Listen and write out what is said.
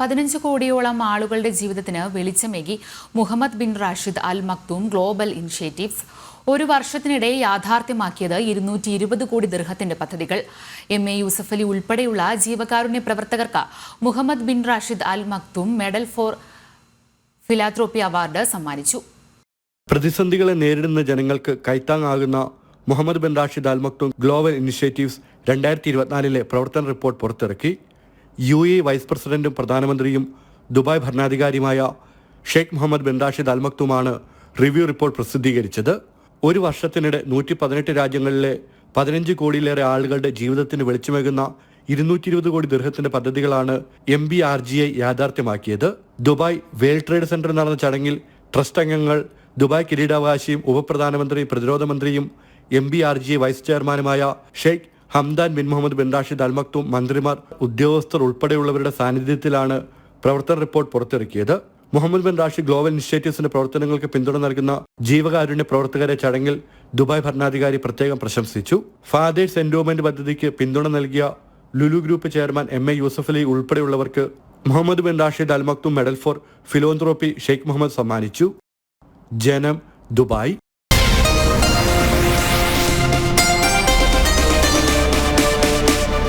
പതിനഞ്ച് കോടിയോളം ആളുകളുടെ ജീവിതത്തിന് വെളിച്ചമേകി Mohammed bin Rashid Al Maktoum global initiatives ഒരു വർഷത്തിനിടെ യാഥാർത്ഥ്യമാക്കിയത് ഇരുന്നൂറ്റി ഇരുപത് കോടി ദീർഘത്തിന്റെ പദ്ധതികൾ. എം എ യൂസഫ് അലി ഉൾപ്പെടെയുള്ള ജീവകാരുണ്യ പ്രവർത്തകർക്ക് Mohammed bin Rashid Al Maktoum medal for philanthropy award സമ്മാനിച്ചു. പ്രതിസന്ധികളെ നേരിടുന്ന ജനങ്ങൾക്ക് കൈത്താങ്ങാകുന്ന Mohammed bin Rashid Al Maktoum global initiatives രണ്ടായിരത്തി ഇരുപത്തിനാലിലെ പ്രവർത്തന റിപ്പോർട്ട് പുറത്തിറക്കി. യു എ വൈസ് പ്രസിഡന്റും പ്രധാനമന്ത്രിയും Dubai ഭരണാധികാരിയുമായ Sheikh Mohammed bin Rashid Al review report പ്രസിദ്ധീകരിച്ചത്. ഒരു വർഷത്തിനിടെ നൂറ്റി പതിനെട്ട് രാജ്യങ്ങളിലെ പതിനഞ്ച് കോടിയിലേറെ ആളുകളുടെ ജീവിതത്തിന് വെളിച്ചമേകുന്ന ഇരുന്നൂറ്റി ഇരുപത് കോടി ദീർഘത്തിന്റെ പദ്ധതികളാണ് M B R G I യാഥാർത്ഥ്യമാക്കിയത്. Dubai world trade സെന്ററിൽ നടന്ന ചടങ്ങിൽ ട്രസ്റ്റ് അംഗങ്ങൾ ദുബായ് കിരീടാവകാശിയും ഉപപ്രധാനമന്ത്രിയും പ്രതിരോധ മന്ത്രിയും M B R G vice ചെയർമാനുമായ Sheikh Hamdan bin Mohammed bin Rashid Al Maktoum മന്ത്രിമാർ ഉദ്യോഗസ്ഥർ ഉൾപ്പെടെയുള്ളവരുടെ സാന്നിധ്യത്തിലാണ് പ്രവർത്തന റിപ്പോർട്ട് പുറത്തിറക്കിയത്. മുഹമ്മദ് ബിൻ റാഷിദ് ഗ്ലോബൽ ഇനിഷ്യേറ്റീവ്സിന്റെ പ്രവർത്തനങ്ങൾക്ക് പിന്തുണ നൽകുന്ന ജീവകാരുണ്യ പ്രവർത്തകരെ ചടങ്ങിൽ ദുബായ് ഭരണാധികാരി പ്രത്യേകം പ്രശംസിച്ചു. ഫാദേഴ്സ് എൻഡോമെന്റ് പദ്ധതിക്ക് പിന്തുണ നൽകിയ Lulu group chairman M A Yusuff Ali ഉൾപ്പെടെയുള്ളവർക്ക് Mohammed bin Rashid Al Maktoum medal for philanthropy Sheikh Mohammed സമ്മാനിച്ചു. ജനം ദുബായ്.